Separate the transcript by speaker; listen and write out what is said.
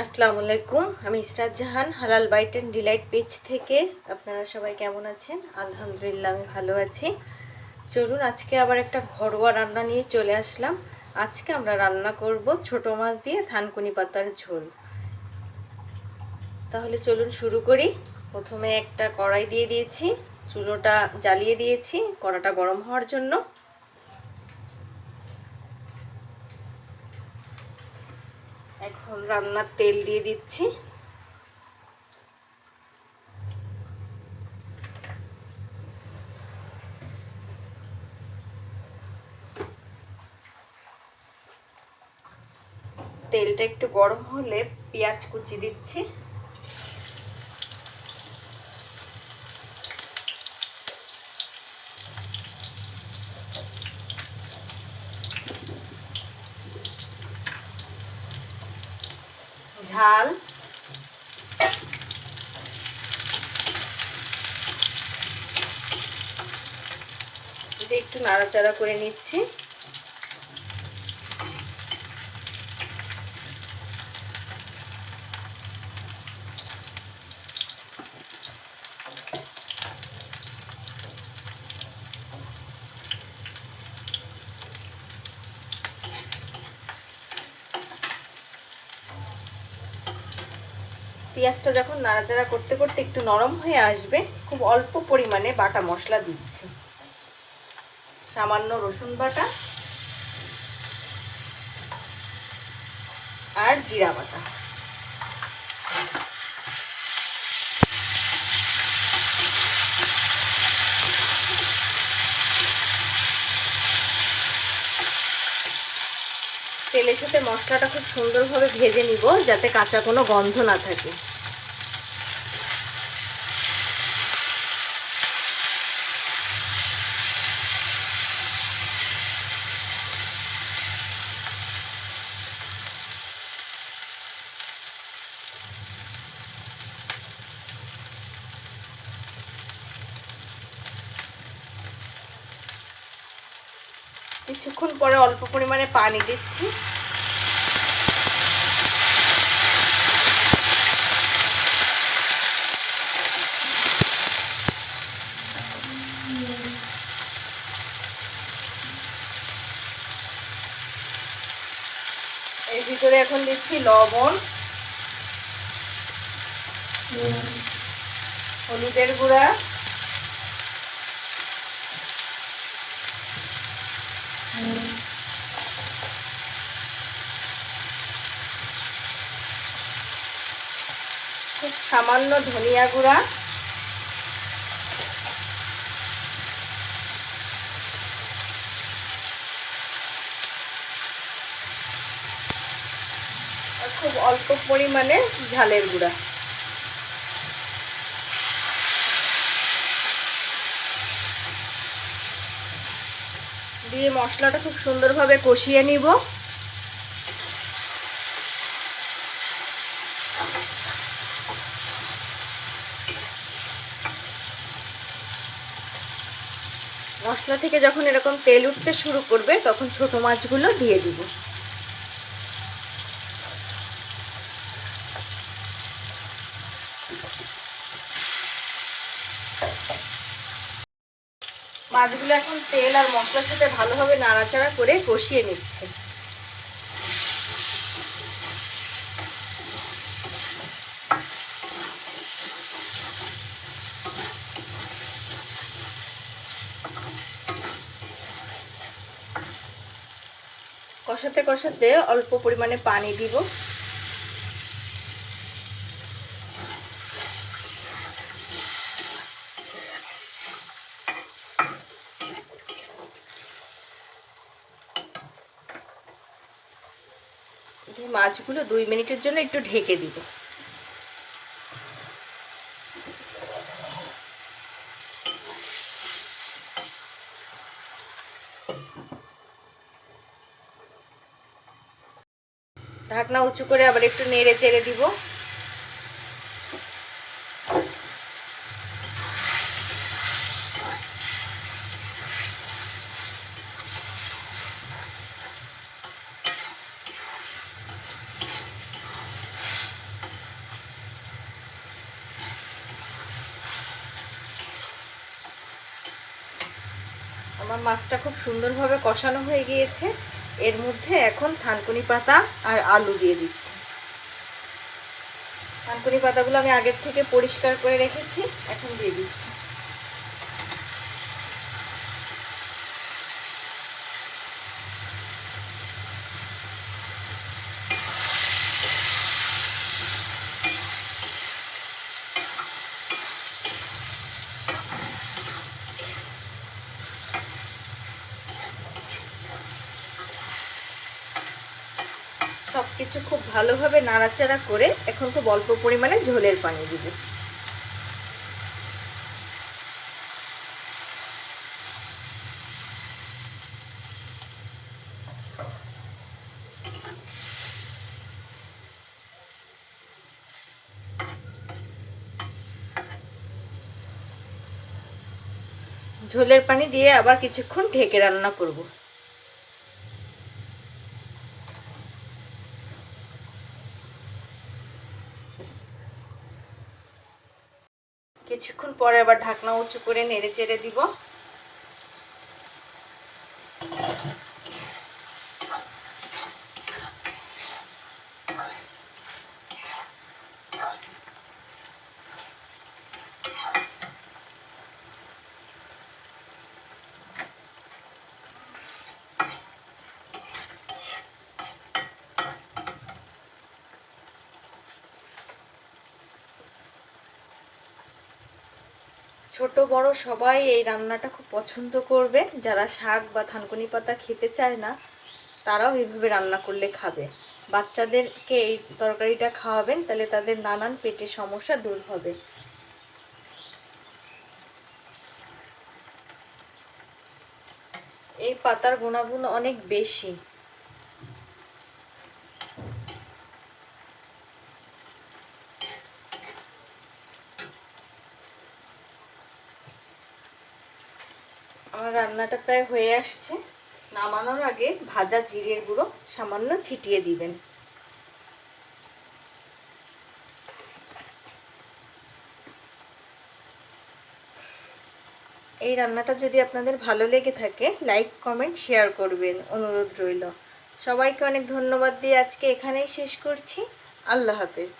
Speaker 1: আসসালামু আলাইকুম, আমি ইসরাত জাহান, হালাল বাইট অ্যান্ড ডিলাইট পেজ থেকে। আপনারা সবাই কেমন আছেন? আলহামদুলিল্লাহ, আমি ভালো আছি। চলুন, আজকে আবার একটা ঘরোয়া রান্না নিয়ে চলে আসলাম। আজকে আমরা রান্না করব ছোট মাছ দিয়ে থানকুনি পাতার ঝোল। তাহলে চলুন শুরু করি। প্রথমে একটা কড়াই দিয়ে দিয়েছি, চুলোটা জ্বালিয়ে দিয়েছি, কড়াটা গরম হওয়ার জন্য। এখন রান্নার তেল দিয়ে দিচ্ছি। তেলটা একটু গরম হলে পেঁয়াজ কুচি দিচ্ছি। ঝাল একটু নাড়াচাড়া করে নিচ্ছি। পেঁয়াজটা যখন নাড়াচাড়া করতে করতে একটু নরম হয়ে আসবে, খুব অল্প পরিমাণে বাটা মশলা দিচ্ছি। সামান্য রসুন বাটা আর জিরা বাটা। তেলের সাথে মশলাটা খুব সুন্দরভাবে ভেজে নিব, যাতে কাঁচা কোনো গন্ধ না থাকে। কিছুক্ষণ পরে অল্প পরিমাণে পানি দিচ্ছি। এর ভিতরে এখন দিচ্ছি লবণ হলুদের গুঁড়া খুব সামান্য ধনিয়া গুঁড়া। খুব অল্প পরিমাণে ঝালের গুঁড়া। দিয়ে মশলাটা খুব সুন্দরভাবে কষিয়ে নিব। মশলা থেকে যখন এরকম তেল উঠতে শুরু করবে, তখন ছোট মাছগুলো দিয়ে দিব। মাছগুলো এখন তেল আর মশলার সাথে ভালোভাবে নাড়াচাড়া করে কষিয়ে নিচ্ছে। কষাতে কষাতে অল্প পরিমাণে পানি দিব। মাছগুলো দুই মিনিটের জন্য একটু ঢেকে দিব। ঢাকনা উঁচু করে আবার একটু নেড়ে চেড়ে দিব। আমার মাছটা খুব সুন্দরভাবে কষানো হয়ে গিয়েছে। এর মধ্যে এখন থানকুনি পাতা আর আলু দিয়ে দিচ্ছি। থানকুনি পাতাগুলো আমি আগের থেকে পরিষ্কার করে রেখেছি, এখন দিয়ে দিচ্ছি। কিছু খুব ভালোভাবে নাড়াচাড়া করে এখন খুব অল্প পরিমাণে ঝোলের পানি দিব। ঝোলের পানি দিয়ে আবার কিছুক্ষণ ঢেকে রান্না করব। কিছুক্ষণ পরে আবার ঢাকনা উঁচু করে নেড়ে চেড়ে দিব। ছোট, বড় সবাই এই রান্নাটা খুব পছন্দ করবে। যারা শাক বা থানকুনি পাতা খেতে চায় না, তারাও এইভাবে রান্না করলে খাবে। বাচ্চাদেরকে এই তরকারিটা খাওয়াবেন, তাহলে তাদের নানান পেটের সমস্যা দূর হবে। এই পাতার গুণাগুণ অনেক বেশি। আমার রান্নাটা প্রায় হয়ে আসছে। নামানোর আগে ভাজা জিরের গুঁড়ো সামান্য ছিটিয়ে দিবেন। এই রান্নাটা যদি আপনাদের ভালো লেগে থাকে, লাইক, কমেন্ট, শেয়ার করবেন। অনুরোধ রইল। সবাইকে অনেক ধন্যবাদ দিয়ে আজকে এখানেই শেষ করছি। আল্লাহ হাফেজ।